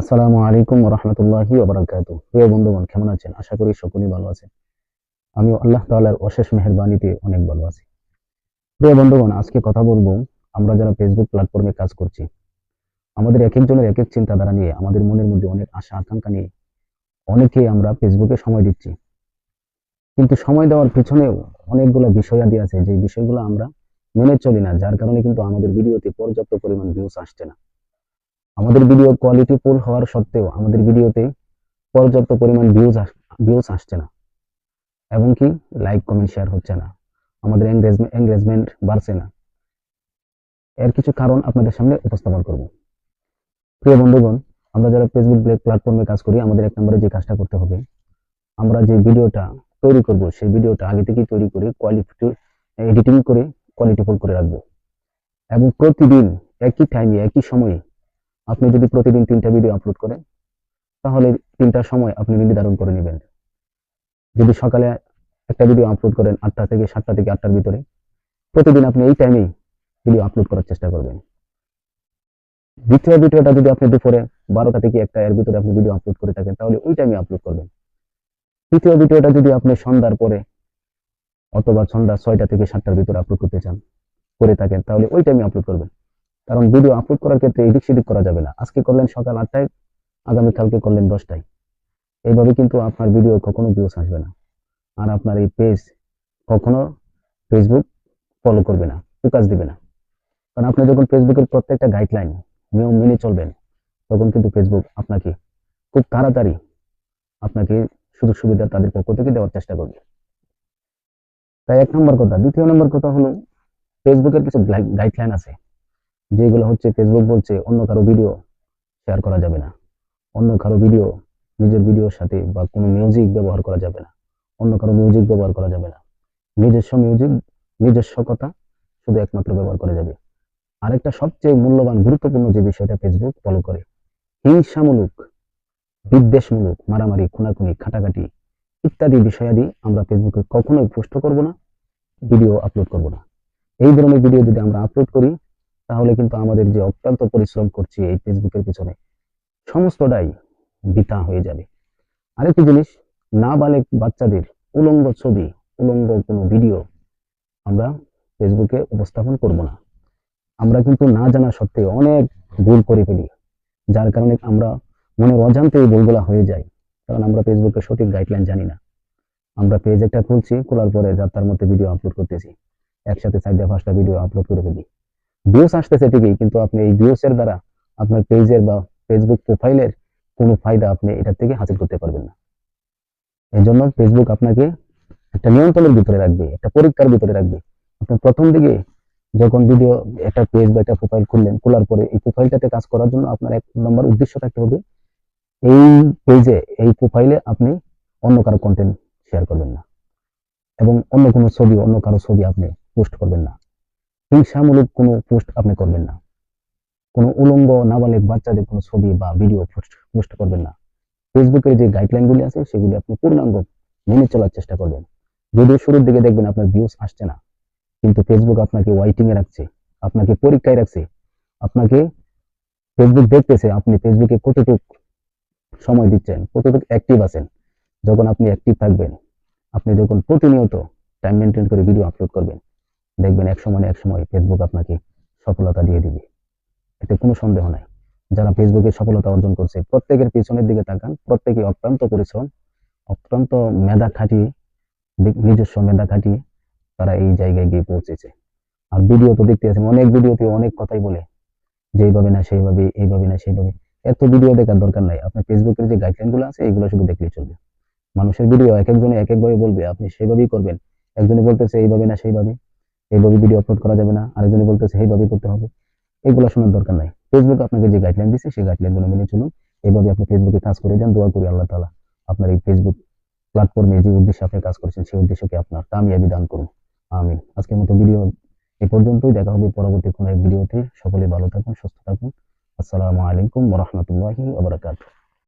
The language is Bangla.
আসসালামু আলাইকুম রহমতুল্লাহি ওবরাকাতু প্রিয় বন্ধুগণ, কেমন আছেন? আশা করি সকলেই ভালো আছেন। আমি আল্লাহ তাআলার অশেষ মেহেরবানিতে অনেক ভালো আছি। প্রিয় বন্ধুগণ, আজকে কথা বলব আমরা যারা ফেসবুক প্ল্যাটফর্মে কাজ করছি। আমাদের এক একজনের এক এক চিন্তাধারা নিয়ে, আমাদের মনের মধ্যে অনেক আশা, আকাঙ্ক্ষা নিয়ে অনেকেই আমরা ফেসবুকে সময় দিচ্ছি। কিন্তু সময় দেওয়ার পিছনেও অনেকগুলো বিষয়াদি আছে। যে বিষয়গুলো আমরা মেনে চলি না, যার কারণে কিন্তু আমাদের ভিডিওতে পর্যাপ্ত পরিমাণ ভিউজ আসছে না। আমাদের ভিডিও কোয়ালিটি ফুল হওয়ার সত্ত্বেও আমাদের ভিডিওতে পর্যাপ্ত পরিমাণ ভিউজ ভিউজ আসছে না। এবং কি লাইক কমেন্ট শেয়ার হচ্ছে না। আমাদের এঙ্গেজমেন্ট বাড়ছে না। এর কিছু কারণ আপনাদের সামনে উপস্থাপন করব। প্রিয় বন্ধুগণ, আমরা যারা ফেসবুক প্ল্যাটফর্মে কাজ করি, আমাদের এক নম্বরে যে কাজটা করতে হবে, আমরা যে ভিডিওটা তৈরি করব, সেই ভিডিওটা আগে থেকেই তৈরি করে কোয়ালিটি এডিটিং করে কোয়ালিটিফুল করে রাখব। এবং প্রতিদিন একই টাইমে একই সময়ে আপনি যদি প্রতিদিন তিনটা ভিডিও আপলোড করেন, তাহলে তিনটার সময় আপনি নির্ধারণ করে নেবেন। যদি সকালে একটা ভিডিও আপলোড করেন আটটা থেকে সাতটা থেকে আটটার ভিতরে, প্রতিদিন আপনি এই টাইমেই ভিডিও আপলোড করার চেষ্টা করবেন। দ্বিতীয় ভিডিওটা যদি আপনি দুপুরে বারোটা থেকে একটা এর ভিতরে আপনি ভিডিও আপলোড করে থাকেন, তাহলে ওই টাইমে আপলোড করবেন। তৃতীয় ভিডিওটা যদি আপনি সন্ধ্যার পরে অথবা সন্ধ্যা ছয়টা থেকে সাতটার ভিতরে আপলোড করতে চান, করে থাকেন, তাহলে ওই টাইমে আপলোড করবেন। কারণ ভিডিও আপলোড করার ক্ষেত্রে এদিক সেদিক করা যাবে না। আজকে করলেন সকাল আটটায় আগামীকালকে করলেন দশটায়। এইভাবে কিন্তু আপনার ভিডিও কখনো ভিউস আসবে না। আর আপনার এই পেজ কখনো ফেসবুক ফলো করবে না, ফোকাস দিবে না। কারণ আপনি যখন ফেসবুকের প্রত্যেকটা গাইডলাইন নিয়ম মেনে চলবেন, তখন কিন্তু ফেসবুক আপনাকে খুব তাড়াতাড়ি আপনাকে সুযোগ সুবিধা তাদের পক্ষ থেকে দেওয়ার চেষ্টা করবে। তাই এক নম্বর কথা। দ্বিতীয় নম্বর কথা হলো ফেসবুকের কিছু গাইডলাইন আছে। যেগুলো হচ্ছে ফেসবুক বলছে অন্য কারও ভিডিও শেয়ার করা যাবে না। অন্য কারও ভিডিও নিজের ভিডিওর সাথে বা কোনো মিউজিক ব্যবহার করা যাবে না। অন্য কারও মিউজিক ব্যবহার করা যাবে না। নিজস্ব মিউজিক নিজস্ব কথা শুধু একমাত্র ব্যবহার করা যাবে। আরেকটা সবচেয়ে মূল্যবান, গুরুত্বপূর্ণ যে বিষয়টা ফেসবুক ফলো করে, হিংসামূলক, বিদ্বেষমূলক, মারামারি, খুনাখুনি, খাটাখাটি ইত্যাদি বিষয়াদি আমরা ফেসবুকে কখনোই পোস্ট করব না ভিডিও আপলোড করব না। এই ধরনের ভিডিও যদি আমরা আপলোড করি তাহলে কিন্তু আমাদের যে অক্লান্ত পরিশ্রম করছি এই ফেসবুকের পিছনে, সমস্তটাই বৃথা হয়ে যাবে। আরেকটি জিনিস না বালেক বাচ্চাদের উলঙ্গ ছবি, উলঙ্গ কোনো ভিডিও আমরা ফেসবুকে উপস্থাপন করব না। আমরা কিন্তু না জানা সত্ত্বেও অনেক ভুল করে ফেলি, যার কারণে আমরা মনের অজান্তে এই ভুলগুলা হয়ে যায় কারণ আমরা ফেসবুকের সঠিক গাইডলাইন জানি না। আমরা পেজ একটা খুলছি, খোলার পরে যাত্রার মধ্যে ভিডিও আপলোড করতেছি, একসাথে চারটা পাঁচটা ভিডিও আপলোড করে ফেলি। ভিউস আসতেছে ঠিকই, কিন্তু আপনি এই ভিউস এর দ্বারা আপনার পেজের বা ফেসবুক প্রোফাইলের কোনো ফায়দা আপনি এটার থেকে হাসিল করতে পারবেন না। এই জন্য ফেসবুক আপনাকে একটা নিয়ন্ত্রণের ভিতরে রাখবে, একটা পরীক্ষার ভিতরে রাখবে। আপনি প্রথম দিকে যখন ভিডিও একটা পেজ বা একটা প্রোফাইল খুললেন, খোলার পরে এই প্রোফাইলটাতে কাজ করার জন্য আপনার এক নম্বর উদ্দেশ্য থাকতে হবে, এই পেজে এই প্রোফাইলে আপনি অন্য কারও কন্টেন্ট শেয়ার করবেন না। এবং অন্য কোনো ছবি, অন্য কারও ছবি আপনি পোস্ট করবেন না। হিংসামূলক কোনো পোস্ট আপনি করবেন না। কোনো উলঙ্গ, নাবালিক বাচ্চাদের কোনো ছবি বা ভিডিও পোস্ট পোস্ট করবেন না। ফেসবুকের যে গাইডলাইনগুলি আছে, সেগুলি আপনি পূর্ণাঙ্গ মেনে চলার চেষ্টা করবেন। যদিও শুরুর দিকে দেখবেন আপনার ভিউজ আসছে না। কিন্তু ফেসবুক আপনাকে ওয়াইটিং এ রাখছে, আপনাকে পরীক্ষায় রাখছে, আপনাকে ফেসবুক দেখতেছে, আপনি ফেসবুকে কতটুক সময় দিচ্ছেন, কতটুকু অ্যাক্টিভ আছেন। যখন আপনি অ্যাক্টিভ থাকবেন, আপনি যখন প্রতিনিয়ত টাইম মেনটেন করে ভিডিও আপলোড করবেন দেখবেন এক সময় এক সময় ফেসবুক আপনাকে সফলতা দিয়ে দিবে। এতে কোনো সন্দেহ নাই। যারা ফেসবুকে সফলতা অর্জন করছে, প্রত্যেকের পিছনের দিকে তাকান প্রত্যেকে অত্যন্ত পরিশ্রম অত্যন্ত মেধা খাটিয়ে নিজস্ব মেধা খাটিয়ে তারা এই জায়গায় গিয়ে পৌঁছেছে। আর ভিডিও তো দেখতে আছেন, অনেক ভিডিওতে অনেক কথাই বলে যে এইভাবে না সেইভাবে, এইভাবে না সেইভাবে। এত ভিডিও দেখার দরকার নাই। আপনার ফেসবুকের যে গাইডলাইনগুলো আছে এগুলো শুধু দেখলেই চলবে। মানুষের ভিডিও এক একজনে এক একভাবে বলবে, আপনি সেভাবেই করবেন। একজনে বলতেছে, এইভাবে না সেইভাবে। এইভাবে ভিডিও আপলোড করা যাবে না। আরেকজনে বলতেছে এইভাবে করতে হবে। এগুলো শোনার দরকার নাই। ফেসবুক আপনাকে যে গাইডলাইন দিচ্ছে সেই গাইডলাইনগুলো মেনে চলুন। এইভাবে আপনি ফেসবুকে কাজ করে যান, দোয়া করি আল্লাহ তালা আপনার এই ফেসবুক প্ল্যাটফর্মে যে উদ্দেশ্যে আপনি কাজ করছেন, সেই উদ্দেশ্যকে আপনার কামিয়াবি দান করুন। আমিন। আজকের মতো ভিডিও এ পর্যন্তই। দেখা হবে পরবর্তী কোনো এক ভিডিওতে সকলে ভালো থাকুন, সুস্থ থাকুন। আসসালামু আলাইকুম রহমতুল্লাহি আবরাকাতুহ